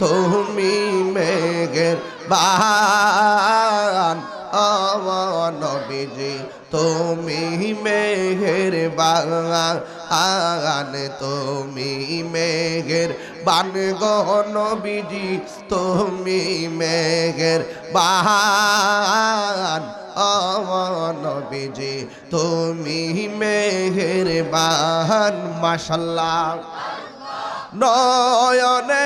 তুমি মেঘের বাহান নবীজি, তুমি মেঘের বাগান তুমি মেঘের বান নবীজি, তুমি মেঘের বাহান নবীজি, তুমি মেঘের বাহান মাশাল্লাহ। নয়নে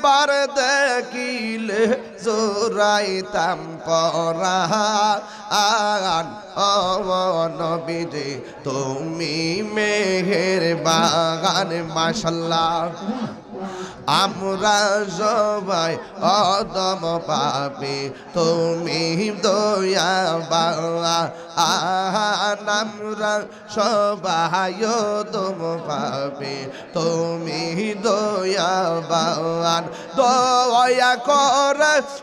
একবার দেখিলে জোরাইতাম পরান নবীজি, তুমি মেঘের বাগান মাশাল্লাহ। আমরা সবাই অদম পাবে তুমি দয়া বাবা আমরা সবাই অদম পাবে। তুমি দয়া বাবান দয়া কর,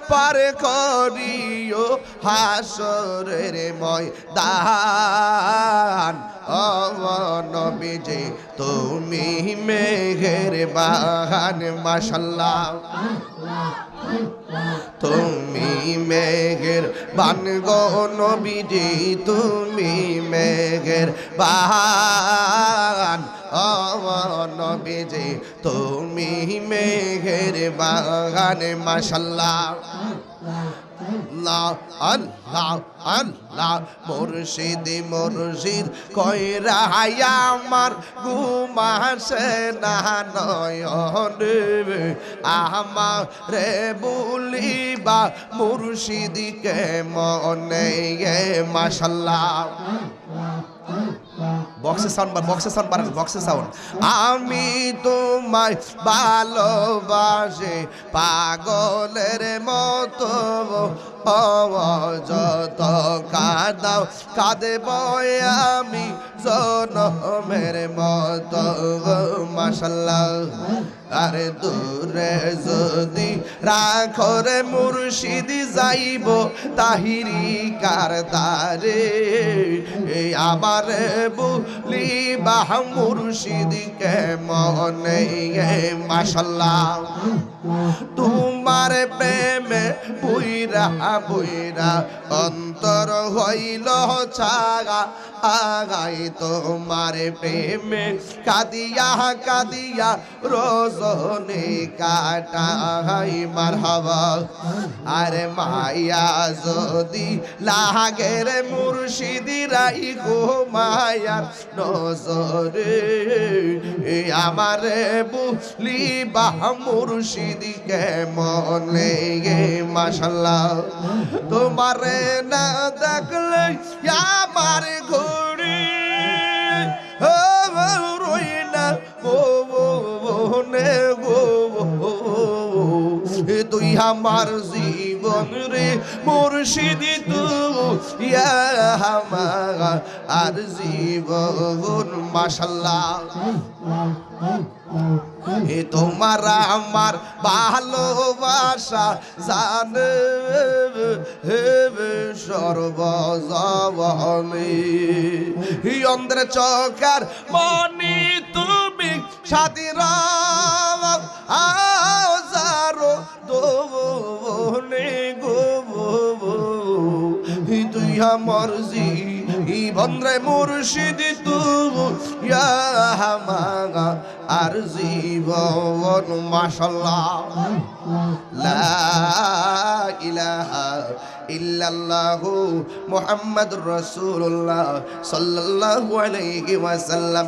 পার করিও হাসরের ময়দান। নবীজি, তুমি মেঘের বাগান মাশাল্লাহ। তুমি মেঘের বান গো নবীজি তুমি মেঘের বাগান নবীজি তুমি মেঘের বাগান মাশাল্লাহ। আমার ঘুমাসে না নয়ন আমার রে বলিবা মুর্শিদকে মনে মাশাল্লাহ। বক্সে সাউন্ড বক্সে সাউন্ড বক্সে সাউন্ড আমি তোমায় ভালোবাসে, পাগলের মতো। যত কাদাও কাঁদে আমি জনমের মতো। মাসাল্লাহ আরে দূরে যদি রাখরে মুর্শিদি যাইব, তাহিরি কার দারে আবার বুলি বাহ মুর্শিদিকে মনে মাসাল্লাহ তোমার প্রেমে বুইরা বুইরা, অন্তর হইল ছাগা, আগাই তোমার প্রেমে। কাদিয়া কাদিয়া রোজনে কাটাই মার হবা আরে মায়া যদি লাগের মুর্শিদি রাই গো মায়ার নজরে আমার বুলি বাহ মুর্শিদিকে মনে গে মাশাল্লাহ। তোমারে না দেখলে আমার ঘড়ি তুই আমার জীবন রে মুর্শিদি, তু আমার আর জীবন, মাশাল্লাহ। এ তোমার আমার ভালোবাসা জানে সর্বজবনে। অন্ধ্র চকার মনি তুমি সাথীর আজারো তুই মর্জি ইভন্দ্রে মুর্শিদ তুমু তু মাগা আর জীবন, মাশাল্লাহ। লা ইলাহা ইল্লাল্লাহু মুহাম্মাদুর রাসূলুল্লাহ সাল্লাল্লাহু আলাইহি ওয়াসাল্লাম।